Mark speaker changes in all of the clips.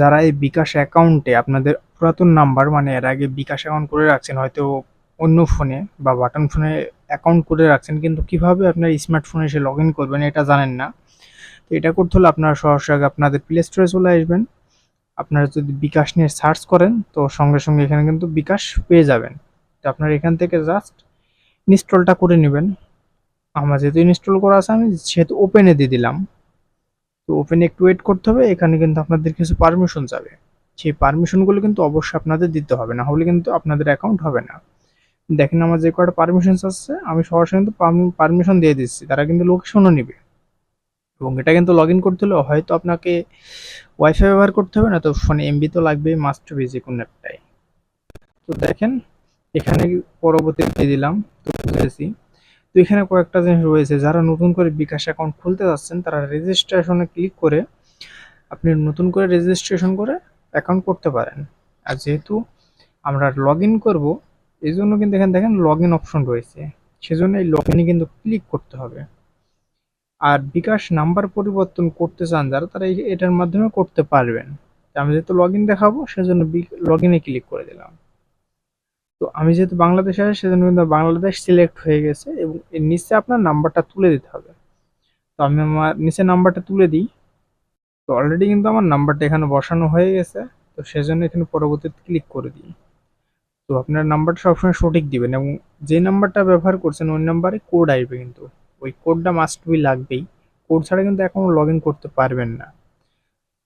Speaker 1: যারা এই বিকাশ অ্যাকাউন্টে আপনাদের পুরাতন নাম্বার মানে এর আগে বিকাশ অ্যাকাউন্ট করে রাখছেন, হয়তো অন্য ফোনে বা বাটন ফোনে অ্যাকাউন্ট করে রাখছেন, কিন্তু কীভাবে আপনার স্মার্টফোনে এসে লগ ইন করবেন এটা জানেন না। তো এটা করতে হলে আপনারা আগে আপনাদের প্লে স্টোরে চলে আসবেন। আপনারা যদি বিকাশ নিয়ে সার্চ করেন, তো সঙ্গে সঙ্গে এখানে কিন্তু বিকাশ পেয়ে যাবেন। তো আপনারা এখান থেকে জাস্ট ইনস্টলটা করে নেবেন। আমার যেহেতু ইনস্টল করা আছে, আমি সেহেতু ওপেনে দিয়ে দিলাম। তো ওপেনে একটু ওয়েট করতে হবে, এখানে কিন্তু আপনাদের কিছু পারমিশন যাবে। সেই পারমিশনগুলো কিন্তু অবশ্যই আপনাদের দিতে হবে, না হলে কিন্তু আপনাদের অ্যাকাউন্ট হবে না। দেখেন আমার যে কয়টা পারমিশনস আসছে, আমি সরাসরি কিন্তু পারমিশন দিয়ে দিচ্ছি, তারা কিন্তু লোকেশনও নেবে। এবং এটা কিন্তু লগ ইন করতে হলে হয়তো আপনাকে ওয়াইফাই ব্যবহার করতে হবে না তো ফোনে এমবি তো লাগবেই মাস্ট বি যে কোনো একটাই। তো দেখেন, এখানে পরবর্তী দিয়ে দিলাম, তো বুঝেছি এখানে কয়েকটা জিনিস রয়েছে, যারা নতুন করে বিকাশ অ্যাকাউন্ট খুলতে যাচ্ছেন, তারা রেজিস্ট্রেশনে ক্লিক করে আপনি নতুন করে রেজিস্ট্রেশন করে অ্যাকাউন্ট করতে পারেন। আর যেহেতু আমরা লগ ইন করব, এই জন্য কিন্তু এখানে দেখেন লগ ইন অপশন রয়েছে। সেজন্য এই লগ ইনে কিন্তু ক্লিক করতে হবে। আর বিকাশ নাম্বার পরিবর্তন করতে চান যারা, তারা এটার মাধ্যমে করতে পারবেন। আমি যেহেতু লগ ইন দেখাবো, সেজন্য লগ ইনে ক্লিক করে দিলাম। তো আমি যেহেতু বাংলাদেশে আছি, সেজন্য কিন্তু বাংলাদেশ সিলেক্ট হয়ে গেছে এবং এর নিচে আপনার নাম্বারটা তুলে দিতে হবে। তো আমি আমার নিচে নাম্বারটা তুলে দিই। তো অলরেডি কিন্তু আমার নাম্বারটা এখানে বসানো হয়ে গেছে। তো সেজন্য এখানে পরবর্তীতে ক্লিক করে দিই। তো আপনার নাম্বারটা সবসময় সঠিক দিবেন এবং যে নাম্বারটা ব্যবহার করছেন, ওই নাম্বারে কোড আসবে কিন্তু। ওই কোডটা মাস্ট বি লাগবেই। কোড ছাড়া কিন্তু এখন লগ ইন করতে পারবেন না।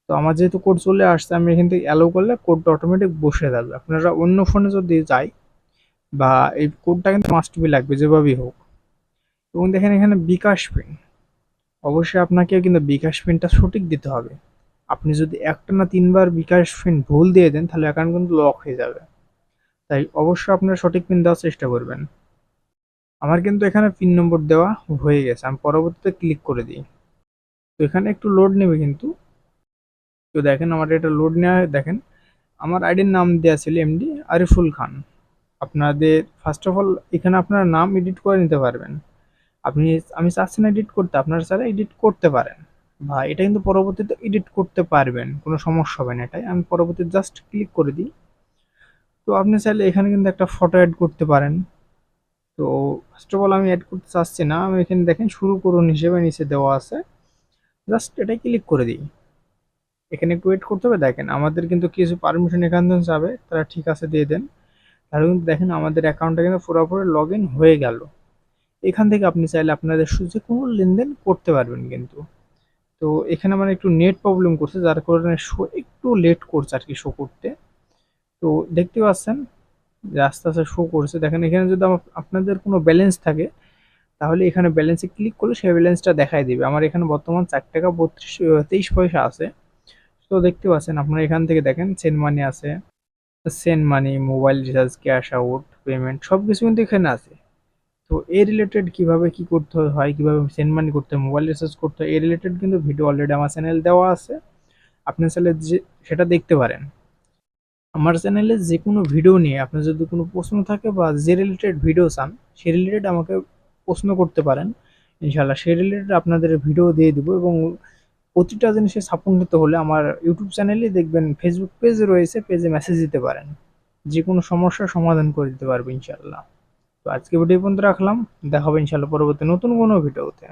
Speaker 1: তো আমার যেহেতু কোড চলে আসছে, আমি এখান থেকে অ্যালো করলে কোডটা অটোমেটিক বসে যাবে আপনারা অন্য ফোনে যদি যাই বা এই কোডটা কিন্তু মাস্ট বি লাগবে, যেভাবেই হোক। এবং দেখেন এখানে বিকাশ পিন অবশ্যই আপনাকে কিন্তু বিকাশ পিনটা সঠিক দিতে হবে। আপনি যদি একটা না তিনবার বিকাশ পিন ভুল দিয়ে দেন, তাহলে অ্যাকাউন্ট কিন্তু লক হয়ে যাবে। তাই অবশ্যই আপনারা সঠিক পিন দেওয়ার চেষ্টা করবেন। আমার কিন্তু এখানে পিন নম্বর দেওয়া হয়ে গেছে, আমি পরবর্তীতে ক্লিক করে দিই। তো এখানে একটু লোড নেবে কিন্তু। তো দেখেন, আমার এটা লোড নেওয়া, দেখেন, আমার আইডির নাম দেওয়া ছিল এমডি আরিফুল খান আপনাদের ফার্স্ট অফ অল এখানে আপনারা নাম এডিট করে নিতে পারবেন। আপনি, আমি চাচ্ছি না এডিট করতে, আপনারা চাইলে এডিট করতে পারেন। বা এটা কিন্তু পরবর্তীতে এডিট করতে পারবেন, কোনো সমস্যা হবে না এটাই। আমি পরবর্তীতে জাস্ট ক্লিক করে দিই। তো আপনি চাইলে এখানে কিন্তু একটা ফটো অ্যাড করতে পারেন। তো ফার্স্ট অফ অল আমি অ্যাড করতে চাচ্ছি না। আমি এখানে দেখেন, শুরু করুন হিসেবে নিচে দেওয়া আছে। জাস্ট এটাই ক্লিক করে দিই। এখানে একটু ওয়েট করতে হবে। দেখেন, আমাদের কিন্তু কিছু পারমিশন এখান থেকে যাবে। তারা ঠিক আছে, দিয়ে দেন। তাহলে কিন্তু দেখেন আমাদের অ্যাকাউন্টটা কিন্তু পুরোপুরি লগ ইন হয়ে গেল। এখান থেকে আপনি চাইলে আপনাদের যে কোনো লেনদেন করতে পারবেন কিন্তু। তো এখানে মানে একটু নেট প্রবলেম করছে, যার কারণে শো একটু লেট করছে আর কি শো করতে। তো দেখতে পাচ্ছেন, যে আস্তে আস্তে শো করছে। দেখেন এখানে যদি আপনাদের কোনো ব্যালেন্স থাকে, তাহলে এখানে ব্যালেন্সে ক্লিক করলে সেই ব্যালেন্সটা দেখাই দিবে। আমার এখানে বর্তমান চার টাকা বত্রিশ তেইশ পয়সা আছে। তো দেখতে পাচ্ছেন, আপনারা এখান থেকে দেখেন সেন্ড মানি আছে। Send money, mobile recharge, cash out, payment সব কিছু কিন্তু এখানে আছে। তো এই রিলেটেড কীভাবে কী করতে হয়, কীভাবে সেন্ড মানি করতে হয়, মোবাইল রিচার্জ করতে হয় এই রিলেটেড কিন্তু ভিডিও অলরেডি আমার চ্যানেল দেওয়া আছে। আপনি চাইলে যে, সেটা দেখতে পারেন। আমার চ্যানেলে যে কোনো ভিডিও নিয়ে আপনার যদি কোনো প্রশ্ন থাকে বা যে রিলেটেড ভিডিও চান, সে রিলেটেড আমাকে প্রশ্ন করতে পারেন। ইনশাল্লাহ সে রিলেটেড আপনাদের ভিডিও দিয়ে দেবো এবং প্রতিটা জিনিসে সাপোর্ট নিতে হলে আমার ইউটিউব চ্যানেলে দেখবেন ফেসবুক পেজ রয়েছে পেজে মেসেজ দিতে পারেন। যে কোনো সমস্যার সমাধান করে দিতে পারব ইনশাল্লাহ তো আজকে ভিডিও পর্যন্ত রাখলাম। দেখা হবে ইনশাল্লাহ পরবর্তী নতুন কোনো ভিডিওতে